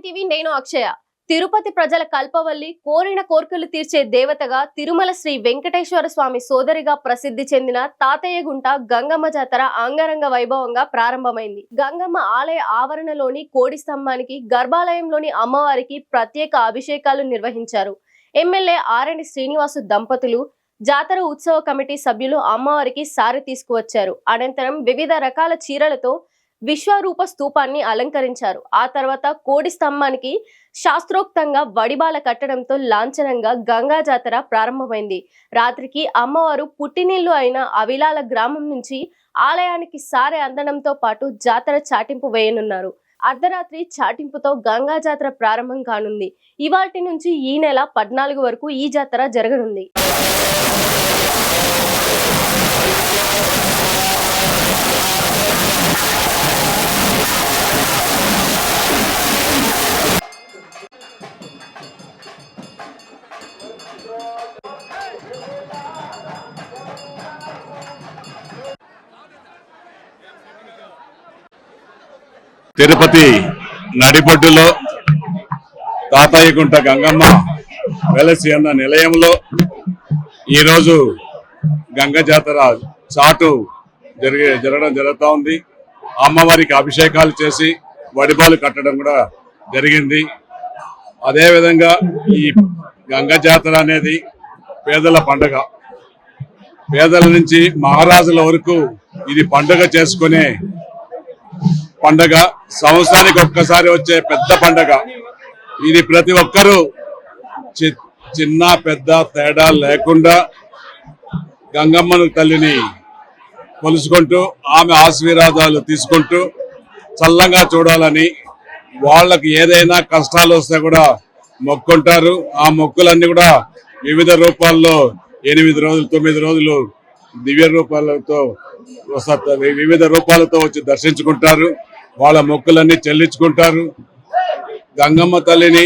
Nine TV నేను అక్షయ. తిరుపతి ప్రజల కల్పవల్లి కోరిన కోర్కెలు తీర్చే దేవతగా తిరుమల శ్రీ వెంకటేశ్వర స్వామి సోదరిగా ప్రసిద్ధి చెందిన తాతయ్యగుంట గంగమ్మ జాతర అంగరంగ వైభవంగా ప్రారంభమైంది. గంగమ్మ ఆలయ ఆవరణలోని కోడి స్తంభానికి గర్భాలయంలోని అమ్మవారికి ప్రత్యేక అభిషేకాలు నిర్వహించారు. ఎమ్మెల్యే ఆరణి శ్రీనివాసు దంపతులు జాతర ఉత్సవ కమిటీ సభ్యులు అమ్మవారికి సారి తీసుకువచ్చారు. అనంతరం వివిధ రకాల చీరలతో విశ్వరూప స్తూపాన్ని అలంకరించారు. ఆ తర్వాత కోడి స్తంభానికి శాస్త్రోక్తంగా వడిబాల కట్టడంతో లాంఛనంగా గంగా జాతర ప్రారంభమైంది. రాత్రికి అమ్మవారు పుట్టినిల్లు అయిన అవిలాల గ్రామం నుంచి ఆలయానికి సారె అందడంతో పాటు జాతర చాటింపు వేయనున్నారు. అర్ధరాత్రి చాటింపుతో గంగా జాతర ప్రారంభం కానుంది. ఇవాటి నుంచి ఈ నెల పద్నాలుగు వరకు ఈ జాతర జరగనుంది. తిరుపతి నడిబొడ్డులో తాతయ్యగుంట గంగమ్మ వెలసి అన్న నిలయంలో ఈరోజు గంగ జాతర చాటు జరిగే జరగడం జరుగుతూ ఉంది. అమ్మవారికి అభిషేకాలు చేసి వడిబాలు కట్టడం కూడా జరిగింది. అదేవిధంగా ఈ గంగ జాతర అనేది పేదల పండగ. పేదల నుంచి మహారాజుల వరకు ఇది పండుగ చేసుకునే పండగ సంవత్సరానికి ఒక్కసారి వచ్చే పెద్ద పండగ. ఇది ప్రతి ఒక్కరూ చి- చిన్న పెద్ద తేడా లేకుండా గంగమ్మను తల్లిని కొలుసుకుంటూ ఆమె ఆశీర్వాదాలు తీసుకుంటూ చల్లంగా చూడాలని వాళ్ళకి ఏదైనా కష్టాలు వస్తే కూడా మొక్కుంటారు. ఆ మొక్కులన్నీ కూడా వివిధ రూపాల్లో ఎనిమిది రోజులు తొమ్మిది రోజులు దివ్య రూపాలతో వస్తారు వివిధ రూపాలతో వచ్చి దర్శించుకుంటారు. వాళ్ళ మొక్కులన్నీ చెల్లించుకుంటారు. గంగమ్మ తల్లిని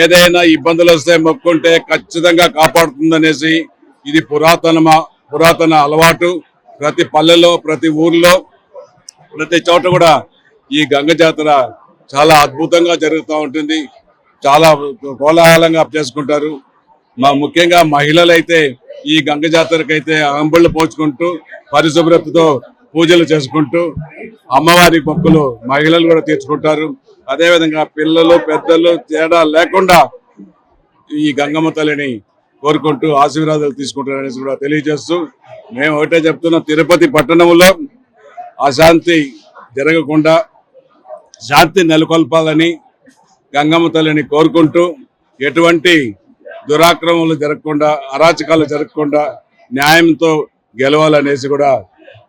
ఏదైనా ఇబ్బందులు వస్తే మొక్కుంటే ఖచ్చితంగా కాపాడుతుందనేసి ఇది పురాతన పురాతన అలవాటు. ప్రతి పల్లెలో ప్రతి ఊర్లో ప్రతి చోట కూడా ఈ గంగ జాతర చాలా అద్భుతంగా జరుగుతూ ఉంటుంది. చాలా కోలాహలంగా చేసుకుంటారు. మా ముఖ్యంగా మహిళలైతే ఈ గంగ జాతరకైతే అంబళ్ళు పోచుకుంటూ పరిశుభ్రతతో పూజలు చేసుకుంటూ అమ్మవారి మొక్కులు మహిళలు కూడా తీర్చుకుంటారు. అదేవిధంగా పిల్లలు పెద్దలు తేడా లేకుండా ఈ గంగమ్మ తల్లిని కోరుకుంటూ ఆశీర్వాదాలు తీసుకుంటారనేసి కూడా తెలియజేస్తూ మేము ఒకటే చెప్తున్నాం తిరుపతి పట్టణంలో అశాంతి జరగకుండా శాంతి నెలకొల్పాలని గంగమ్మ తల్లిని కోరుకుంటూ ఎటువంటి దురాక్రమణలు జరగకుండా అరాచకాలు జరగకుండా న్యాయంతో గెలవాలనేసి కూడా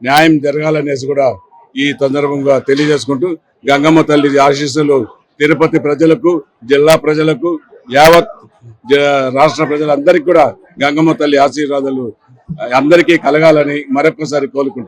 న్యాయం జరగాలనేసి కూడా ఈ సందర్భంగా తెలియజేసుకుంటూ గంగమ్మ తల్లి ఆశీస్సులు తిరుపతి ప్రజలకు జిల్లా ప్రజలకు యావత్ రాష్ట్ర ప్రజలందరికీ కూడా గంగమ్మ తల్లి ఆశీర్వాదాలు అందరికీ కలగాలని మరొకసారి కోరుకుంటున్నాను